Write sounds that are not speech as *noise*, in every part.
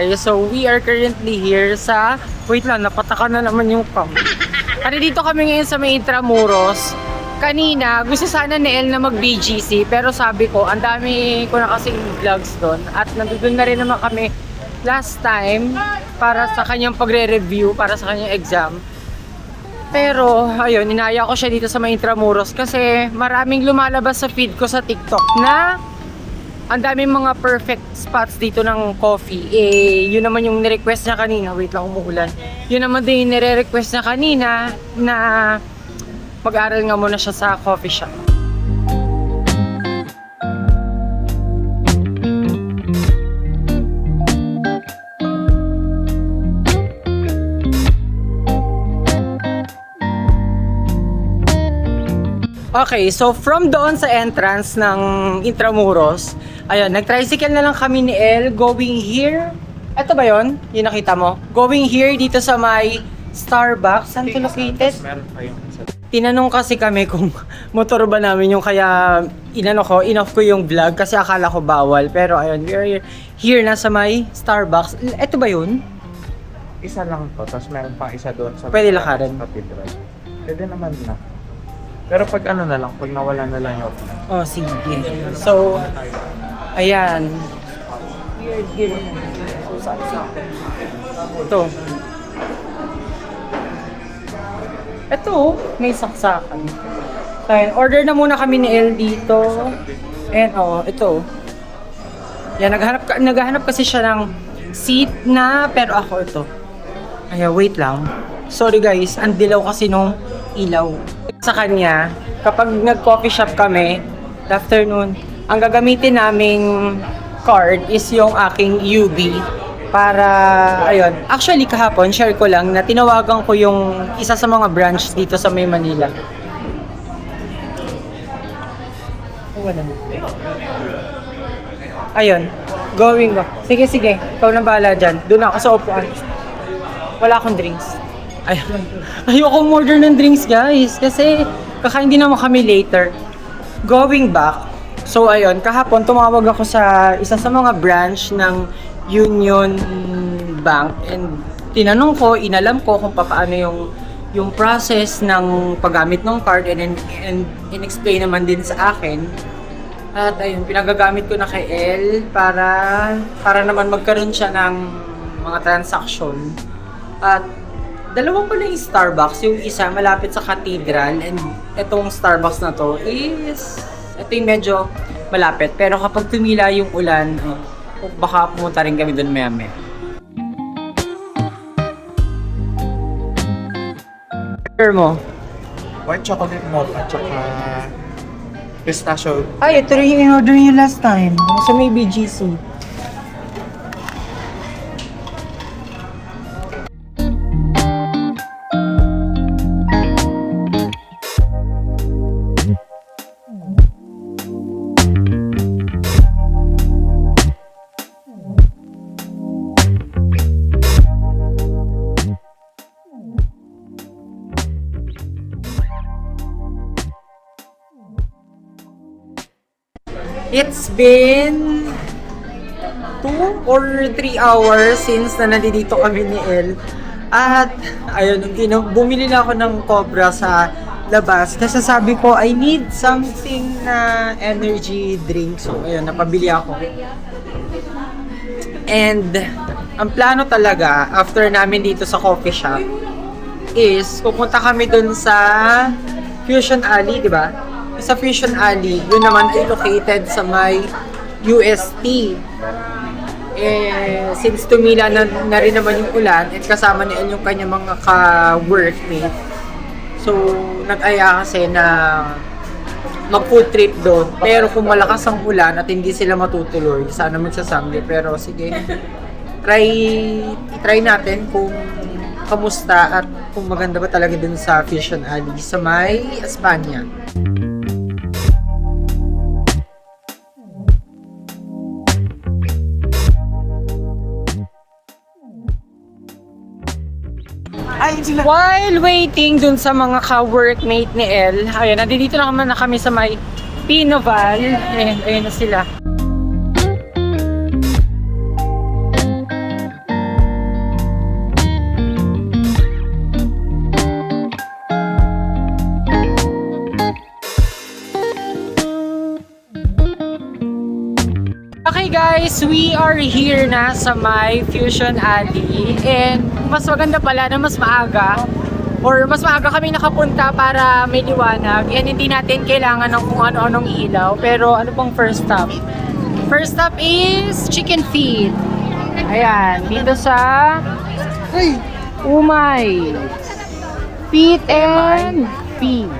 Guys. So we are currently here sa Wait lang, napataka na naman yung cam. Ano dito kami ngayon sa may Intramuros. Kanina, gusto sana ni El na mag-BGC pero sabi ko, ang dami ko na kasing vlogs doon at nandun na rin naman kami last time para sa kanyang pagre-review, para sa kanyang exam. Pero, ayun, inaya ko siya dito sa may Intramuros kasi maraming lumalabas sa feed ko sa TikTok na ang daming mga perfect spots dito ng coffee. Eh, yun naman yung nirequest niya kanina. Wait lang, umuulan. Yun naman din yung nire-request niya kanina na mag-aral nga muna siya sa coffee shop. Okay, so from doon sa entrance ng Intramuros, ayun, nag-tricycle na lang kami ni El going here. Ito ba yon? Yung nakita mo? Going here dito sa may Starbucks. Saan ito located? Tinanong kasi kami kung *laughs* motor ba namin yung kaya inano ko, inoff ko yung vlog kasi akala ko bawal. Pero ayun, we are here, na sa may Starbucks. Ito ba yun? Isa lang to, tapos meron pa isa doon sa Pwede lakarin. Cathedral. Pwede naman na. Pero pag ano na lang, pag nawala na lang yung Oh, sige. So, ayan. Weird game. Ito. Ito, may saksakan. Ayan, order na muna kami ni El dito. And oh, ito. Yan, naghanap, naghahanap kasi siya ng seat na, pero ako ito. Ayan, wait lang. Sorry guys, ang dilaw kasi nung ilaw. Sa kanya, kapag nag-coffee shop kami, afternoon, ang gagamitin naming card is yung aking UB para, ayun. Actually, kahapon, share ko lang na tinawagan ko yung isa sa mga branch dito sa May Manila. Oh. Ayun, going ba? Sige, sige. Ikaw na bahala dyan. Doon ako sa upuan. Wala akong drinks. Ay, *laughs* ayoko order ng drinks, guys. Kasi kakain din naman kami later. Going back, so ayun, kahapon tumawag ako sa isa sa mga branch ng Union Bank and tinanong ko, inalam ko kung paano yung yung process ng paggamit ng card and, and, and in-explain naman din sa akin at ayun, pinagagamit ko na kay El para para naman magkaroon siya ng mga transaction. At dalawa pa na yung Starbucks. Yung isa malapit sa Cathedral and itong Starbucks na to is ito yung medyo malapit. Pero kapag tumila yung ulan, oh, baka pumunta rin kami doon maya maya. Order mo. white chocolate malt at saka pistachio. Ay, ito rin yung in-order niyo last time. Sa may BGC. Been two or three hours since na nandito kami ni El. At, ayun, ino, bumili na ako ng Cobra sa labas. Kasi sabi ko, I need something na energy drink. So, ayun, napabili ako. And, ang plano talaga, after namin dito sa coffee shop, is pupunta kami dun sa Fusion Alley, di ba? Sa Fusion Alley, yun naman ay located sa may UST. Eh, since tumila na, na rin naman yung ulan at kasama ni El yung kanya mga ka-workmate. So, nag-aya kasi na mag-food trip doon. Pero kung malakas ang ulan at hindi sila matutuloy, sana magsasangli. Pero sige, try, try natin kung kamusta at kung maganda ba talaga dun sa Fusion Alley sa may Espanya. While waiting dun sa mga ka-workmate ni El, ayun, nandito na naman na kami sa may Pinoval. Ayun, ayun na sila. Okay guys, we are here na sa my Fusion Alley and mas maganda pala na mas maaga or mas maaga kami nakapunta para may liwanag and hindi natin kailangan ng kung ano-anong ilaw pero ano pong first stop? First stop is Chicken Feet. Ayan, dito sa Umay. Feet and Feet.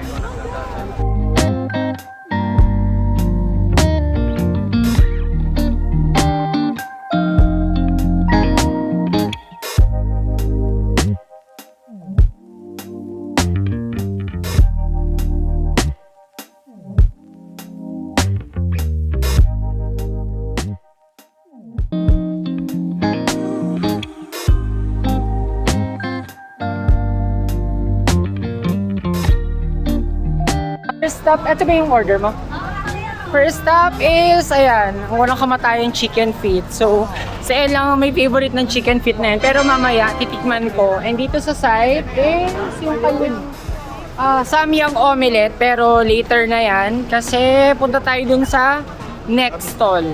Ito ba yung order mo? First stop is, ayan, walang kamatayang chicken feet. So, sa El lang may favorite ng chicken feet na yun. Pero mamaya, titikman ko. And dito sa side is yung kanyang ah samyang omelette. Pero later na yan. Kasi punta tayo dun sa next stall.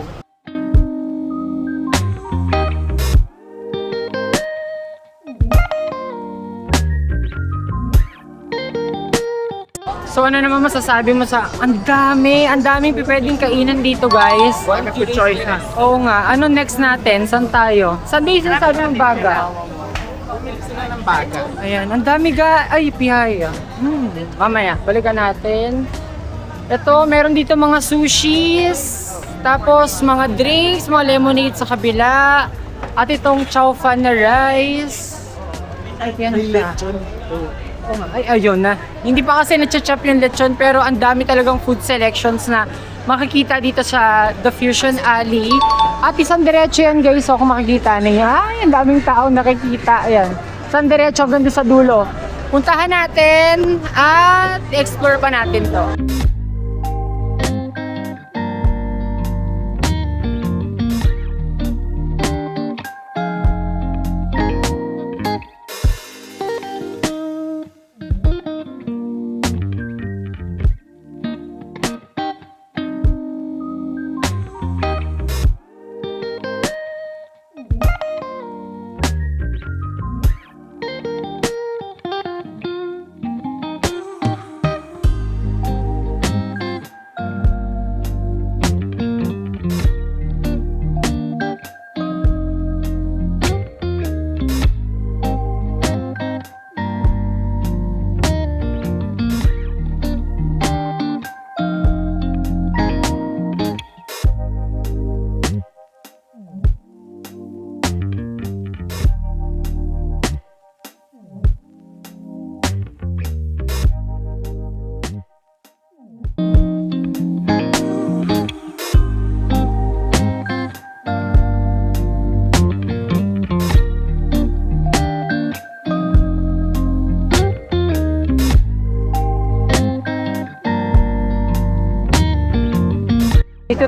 So ano naman masasabi mo sa ang dami, ang daming pwedeng kainan dito guys. Good choice na. Oo nga, ano next natin? Saan tayo? Saan ba yung sinasabi ng baga? Sila ng baga. Ayan, ang dami ga... Ay, pihaya. Hmm, mamaya, balikan natin. Ito, meron dito mga sushis, tapos mga drinks, mga lemonade sa kabila, at itong chow fan na rice. Ay, yan siya. Oo. Ay, ayun na. Hindi pa kasi na-chop yung lechon, pero ang dami talagang food selections na makikita dito sa The Fusion Alley. At isang diretso yan guys, so kung makikita ninyo, ay, ang daming tao nakikita. Ayan. Isang diretso doon sa dulo. Puntahan natin at explore pa natin to.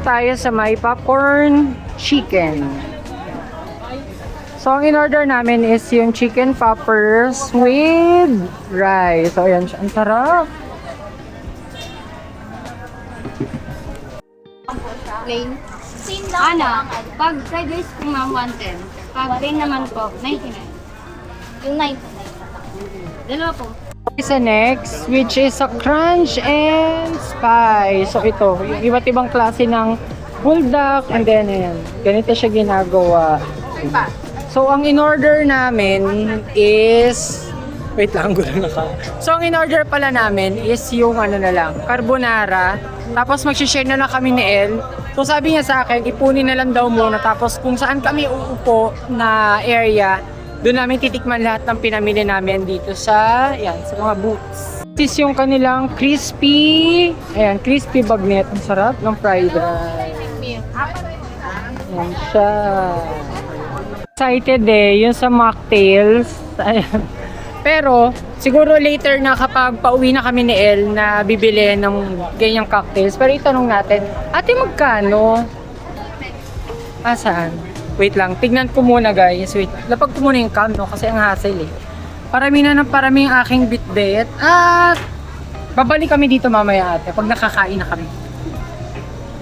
Tayo sa may popcorn chicken. So, ang in-order namin is yung chicken poppers with rice. So, ayan siya. Ang sarap. Plain. Same lang ano, pag fried rice po ma'am 110. Pag plain naman po, 99. Yung 99. Dalawa po. Isa next, which is a crunch and spice. So, ito, yung iba't ibang klase ng bulldog and then, ayan, ganito siya ginagawa. So, ang in-order namin is... Wait lang, *laughs* gulo na ka. So, ang in-order pala namin is yung ano na lang, carbonara. Tapos, mag-share na lang kami ni El. So, sabi niya sa akin, ipunin na lang daw muna. Tapos, kung saan kami uupo na area, Doon namin titikman lahat ng pinamili namin dito sa, yan, sa mga booths. This is yung kanilang crispy, ayan, crispy bagnet. Ang sarap ng fried rice. Ayan siya. Excited eh, yung sa mocktails. Ayan. Pero, siguro later na kapag pauwi na kami ni El na bibili ng ganyang cocktails. Pero itanong natin, ate magkano? Ah, saan? Wait lang, tignan ko muna guys. Wait, lapag ko muna yung cam no kasi ang hassle eh. Parami na ng parami ang aking bitbit. At babalik kami dito mamaya ate pag nakakain na kami.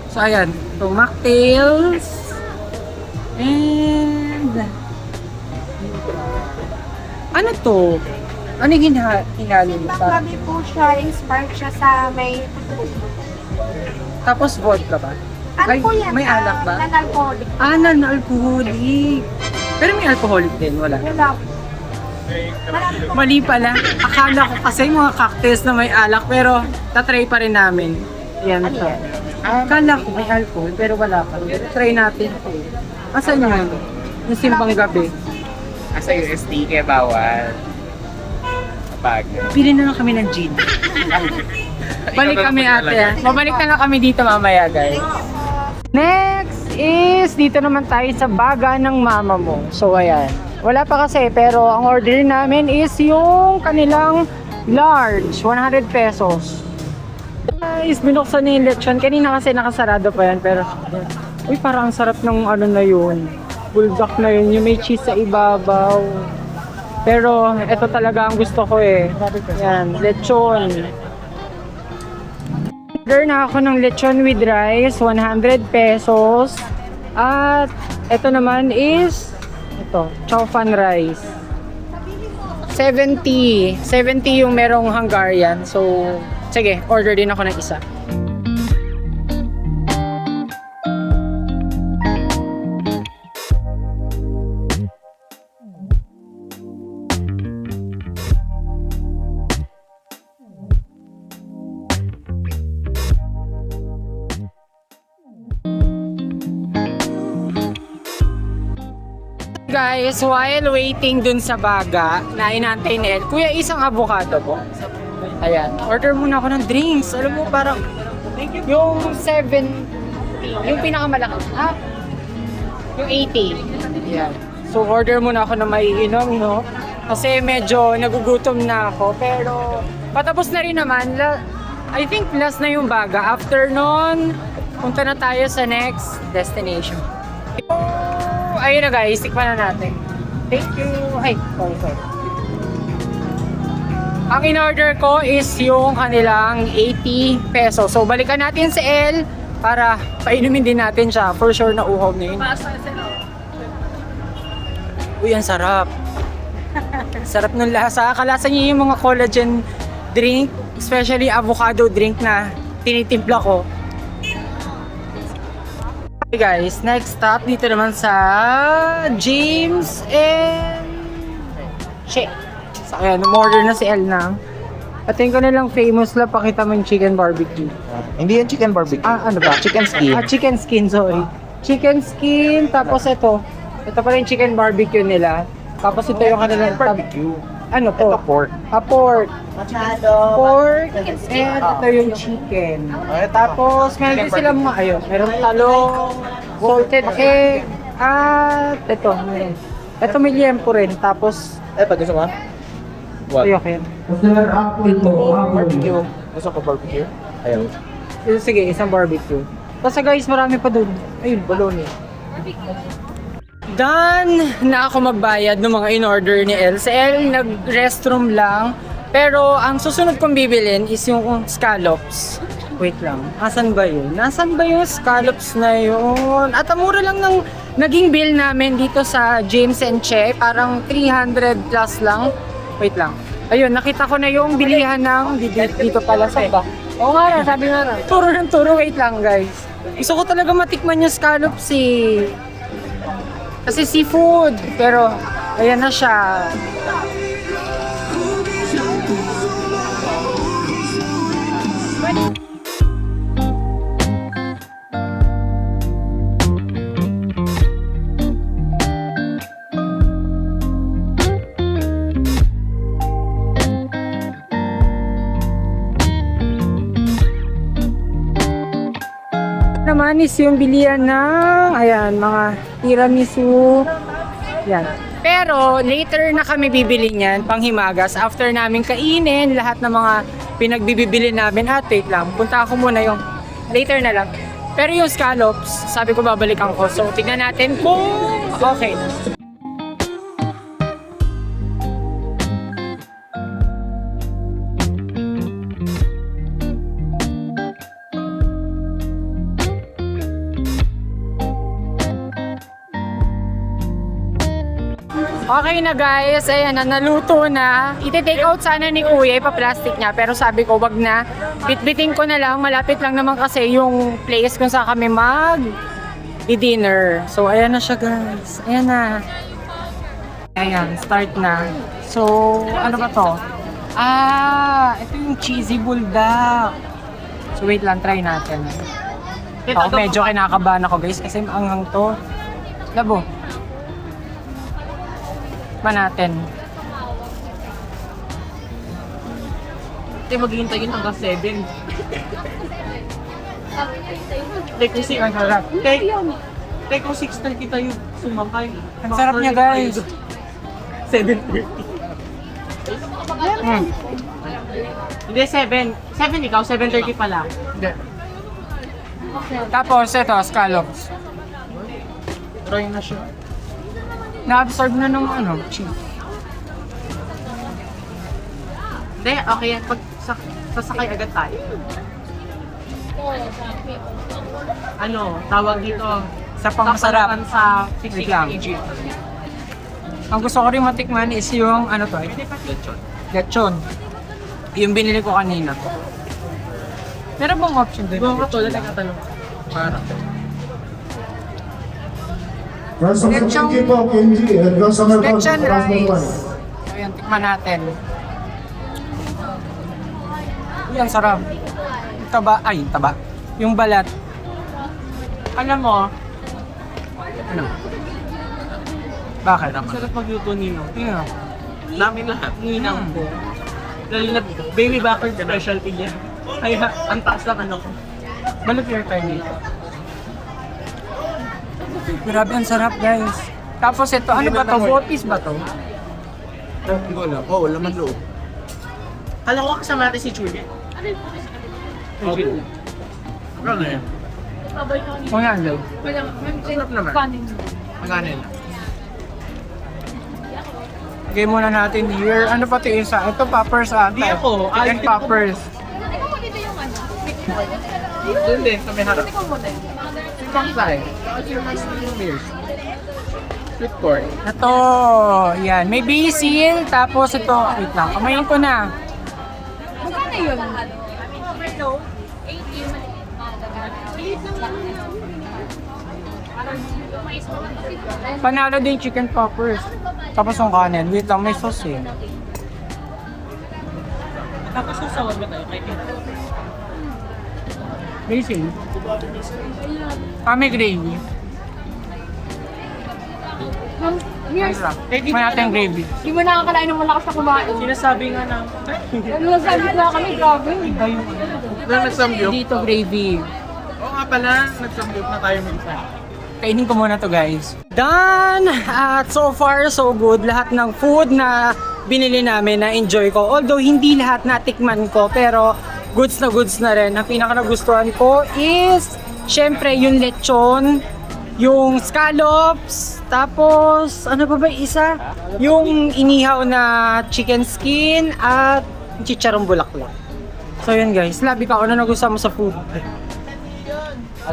So ayan, so mocktails. And ano to? Ano yung hina hinalo mo? Sa- Kami po siya, inspired siya sa may... Tapos vodka ba? Ano Ay, po yan? may alak ba? Uh, non-alcoholic. Ah, non-alcoholic. Pero may alcoholic din, wala. Wala po. Marami po. Mali pala. Akala ko kasi mga cocktails na may alak, pero tatry pa rin namin. Yan siya. Akala ko may alcohol, pero wala pa. Try natin. Asan yun? Yung simbang gabi. Asa USD kaya bawal. Kapag. Pili na lang kami ng gin. *laughs* Balik kami ate. ah. Babalik na lang kami dito mamaya guys. Next is dito naman tayo sa baga ng mama mo. So ayan. Wala pa kasi pero ang order namin is yung kanilang large, 100 pesos. Guys, binuksan na yung lechon. Kanina kasi nakasarado pa yan pero Uy, parang ang sarap ng ano na yun. Bulldog na yun. Yung may cheese sa ibabaw. Pero ito talaga ang gusto ko eh. Yan, lechon. Order na ako ng lechon with rice, 100 pesos. At ito naman is ito, chow fan rice. 70. 70 yung merong Hungarian. So, sige, order din ako ng isa. Guys, while waiting dun sa baga na inantay ni El, kuya, isang avocado po. Ayan. Order muna ako ng drinks. Alam mo, parang yung 7, yung pinakamalaki. Ah, yung 80. Ayan. So, order muna ako ng maiinom, no? Kasi medyo nagugutom na ako. Pero, patapos na rin naman. La- I think last na yung baga. After nun, punta na tayo sa next destination. Ayun na guys, tikman na natin. Thank you. Ay, sorry, sorry. Ang in-order ko is yung kanilang 80 pesos. So, balikan natin si El para painumin din natin siya. For sure na uhaw na yun. Uy, ang sarap. sarap ng lasa. Kalasa niya yung mga collagen drink, especially avocado drink na tinitimpla ko. Okay guys, next stop dito naman sa James and Che. So ayan, umorder na si El na. Atin ko na lang famous la, pakita mo yung chicken barbecue. Hindi yan chicken barbecue. Ah, ano ba? Chicken skin. Ah, chicken skin, sorry. Chicken skin, tapos ito. Ito pa rin chicken barbecue nila. Tapos ito yung kanilang barbecue. Ano po? Ito pork. Ah, pork. Pork, and ito yung chicken. Tapos, meron din silang mga, ayun, meron talong, salted egg, at ito, meron. Ito may liempo rin, tapos, Eh, pag gusto mo? What? ayok yan. Ito, Barbecue. Gusto ko barbecue? Ayaw. Ito, sige, isang barbecue. Tapos guys, marami pa dun. Ayun, bologna. Done na ako magbayad ng mga in-order ni El. Si El, nag-restroom lang. Pero ang susunod kong bibilin is yung scallops. Wait lang, asan ba yun? Nasaan ba yung scallops na yun? At ang mura lang ng naging bill namin dito sa James and Che. Parang 300 plus lang. Wait lang. Ayun, nakita ko na yung bilihan ng dito, dito pala sa ba. Oo nga sabi nga na. Turo ng turo, wait lang guys. Gusto ko talaga matikman yung scallops eh. Kasi seafood. Pero, ayan na siya. naman yung bilian ng ayan mga tiramisu. Yan. Pero later na kami bibili niyan, panghimagas. After namin kainin, lahat ng mga pinagbibili namin. At wait lang, punta ako muna yung later na lang. Pero yung scallops, sabi ko babalikan ko. So, tignan natin kung okay na. Okay na guys, ayan na, naluto na. Iti-take out sana ni Kuya, ipa-plastic niya. Pero sabi ko, wag na. Bitbitin ko na lang, malapit lang naman kasi yung place kung saan kami mag dinner. So, ayan na siya guys. Ayan na. Ayan, start na. So, ano ba to? Ah, ito yung cheesy bulldog. So, wait lang, try natin. Ako medyo kinakabahan ako guys kasi maanghang to. Labo. Pa natin. Hindi, maghihintay yun hanggang 7. Like, kung si- Ang sarap. Like, like, kung 6.30 tayo sumakay. Ang sarap niya guys. 7.30. Mm. Hindi, 7. 7 ikaw, 7.30 pala. Tapos ito, scallops. Try na siya. Na-absorb na nung ano, cheese. Hindi, okay yan. Pag sak sasakay agad tayo. Ano, tawag dito. Sa pangmasarap. Tapalan sa Wait lang. 60 kg. Ang gusto ko rin matikman is yung ano to, lechon. Yung binili ko kanina. Meron bang option doon? Kung katulad na katanong. Para. Lechon customer rice. So yan, tikman natin. Uy, ang sarap. Yung taba, ay, yung taba. Yung balat. Alam mo, Ano? Bakit? ang sarap magluto nino. Tingnan. Namin lahat, ninang Hmm. ko. Lalo na baby backer specialty niya. Kaya ang taas ng ano ko. Your time dito. Grabe, ang sarap guys. Tapos ito, ano ba to? Botis ba to? Hindi ko alam. Oo, laman loob. Alam ko kasama natin si Juliet. Okay. Ano yan? O yan, Lord. Sarap naman. Magkano yun? Lagay muna natin here. Ano pa ito isa? Ito poppers ata. Di ako. Chicken poppers. Doon din, sa may harap. Sipang say. Sweet corn. Ito, yan. May basil, tapos ito, wait lang, kamayin ko na. Panalo din chicken poppers. Tapos yung kanin, wait lang, may sauce eh. Tapos sasawag ba tayo kay Tita? Basil. May gravy. Ang sarap. May natin gravy. Hindi mo nakakalain ng malakas na kumain. Sinasabi nga na, Ano sabi na kami, grabe. Na nagsamgyup? Dito gravy. Oo nga pala, nagsamgyup na tayo minsan. Kainin ko muna to guys. Done! At so far, so good. Lahat ng food na binili namin na enjoy ko. Although hindi lahat natikman ko, pero goods na goods na rin. Ang pinaka nagustuhan ko is, syempre, yung lechon, yung scallops, tapos, ano pa ba isa? Yung inihaw na chicken skin at chicharong bulaklak. So yun guys, labi ka na nagustuhan mo sa food.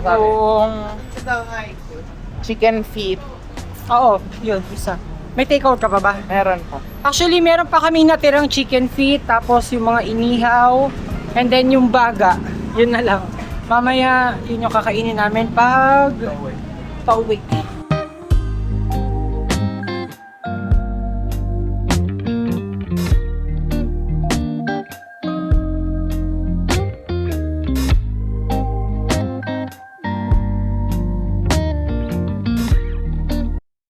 yung chicken feet, Oo, yun, isa. May takeout ka pa ba? meron pa. Actually, meron pa kami natirang chicken feet, tapos yung mga inihaw, and then yung baga. Yun na lang. Mamaya, yun yung kakainin namin pag pauwi.